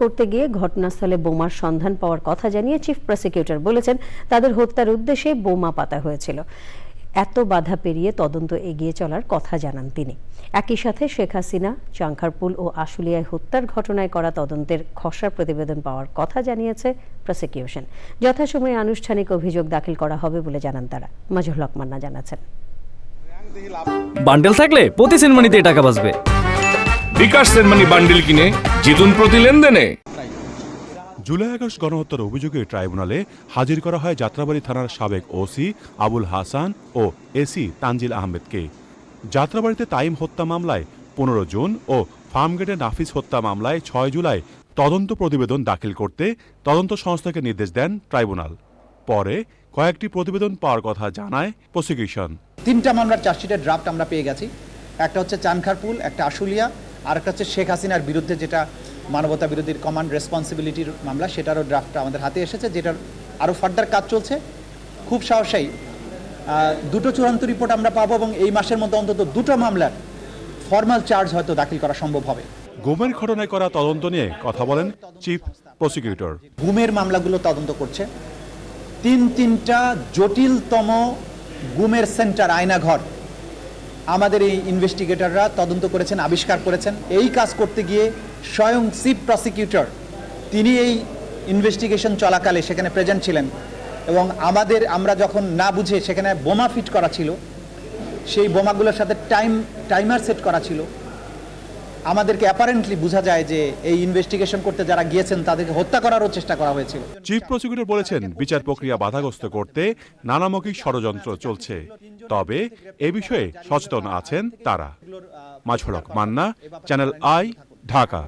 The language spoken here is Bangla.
করতে গিয়ে ঘটনাস্থলে বোমার সন্ধান পাওয়ার কথা জানিয়ে চিফ প্রসিকিউটর বলেছেন, তাদের হত্যার উদ্দেশ্যে বোমা পাতা হয়েছিল। এত বাধা পেরিয়ে তদন্ত এগিয়ে চলার কথা জানান তিনি। একই সাথে শেখ হাসিনা চাংখারপুল ও আশুলিয়ায় হত্যার ঘটনায় করা তদন্তের খসড়া প্রতিবেদন পাওয়ার কথা জানিয়েছে প্রসিকিউশন। যথাসময়ে আনুষ্ঠানিক অভিযোগ দাখিল করা হবে বলে জানান তারা। মাজহুল হক মান্না জানাচ্ছেন। বান্ডেল থাকলে প্রতি সেনমানিতে টাকা বাঁচবে। বিকাশ সেনমানি বান্ডিল কিনে জিতুন প্রতি লেনদেনে। জুলাই আগস্ট গণহত্যার অভিযোগে ট্রাইব্যুনালে হাজির করা হয় যাত্রাবাড়ি থানার সাবেক ওসি আবুল হাসান ও এসি তানজিল আহমেদকে। যাত্রাবাড়িতে তাইম হত্যা মামলায় পনেরো জুন ও ফার্মগেটে নাফিস হত্যা মামলায় ছয় জুলাই তদন্ত প্রতিবেদন দাখিল করতে তদন্ত সংস্থাকে নির্দেশ দেন ট্রাইব্যুনাল। পরে কয়েকটি প্রতিবেদন পাওয়ার কথা জানায় প্রসিকিউশন। তিনটা মামলার চার্জশিটের ড্রাফট আমরা পেয়ে গেছি। একটা হচ্ছে চানখারপুল একটা আশুলিয়া আর একটা হচ্ছে শেখ হাসিনার বিরুদ্ধে যেটা মানবতা বিরোধীর কমান্ড রেসপন্সিবিলিটির মামলা সেটারও ড্রাফট আমাদের হাতে এসেছে যেটার আরও ফার্দার কাজ চলছে। খুব সাহসাই। দুটো চূড়ান্ত রিপোর্ট আমরা পাবো এবং এই মাসের মধ্যে অন্তত দুটো মামলার ফর্মাল চার্জ হয়তো দাখিল করা সম্ভব হবে। গুমের ঘটনায় করা তদন্ত নিয়ে কথা বলেন চিফ প্রসিকিউটর গুমের মামলাগুলো তদন্ত করছে। তিন তিনটা জটিলতম গুমের সেন্টার আয়নাঘর। আমাদের এই ইনভেস্টিগেটররা তদন্ত করেছেন, আবিষ্কার করেছেন। এই কাজ করতে গিয়ে স্বয়ং চিফ প্রসিকিউটর, তিনি এই ইনভেস্টিগেশন চলাকালে সেখানে প্রেজেন্ট ছিলেন এবং আমাদের, আমরা যখন না বুঝে সেখানে বোমা ফিট করা ছিল, সেই বোমাগুলোর সাথে টাইম, টাইমার সেট করা ছিল আমাদেরকে অ্যাপারেন্টলি বোঝা যায় যে এই ইনভেস্টিগেশন করতে যারা গিয়েছেন, তাদেরকে হত্যা করারও চেষ্টা করা হয়েছিল। চিফ প্রসিকিউটর বলেছেন, বিচার প্রক্রিয়া বাধাগ্রস্ত করতে নানামুখী ষড়যন্ত্র চলছে। তবে এ বিষয়ে সচেতন আছেন তারা। মাঝরক মান্না, চ্যানেল আই, ঢাকা।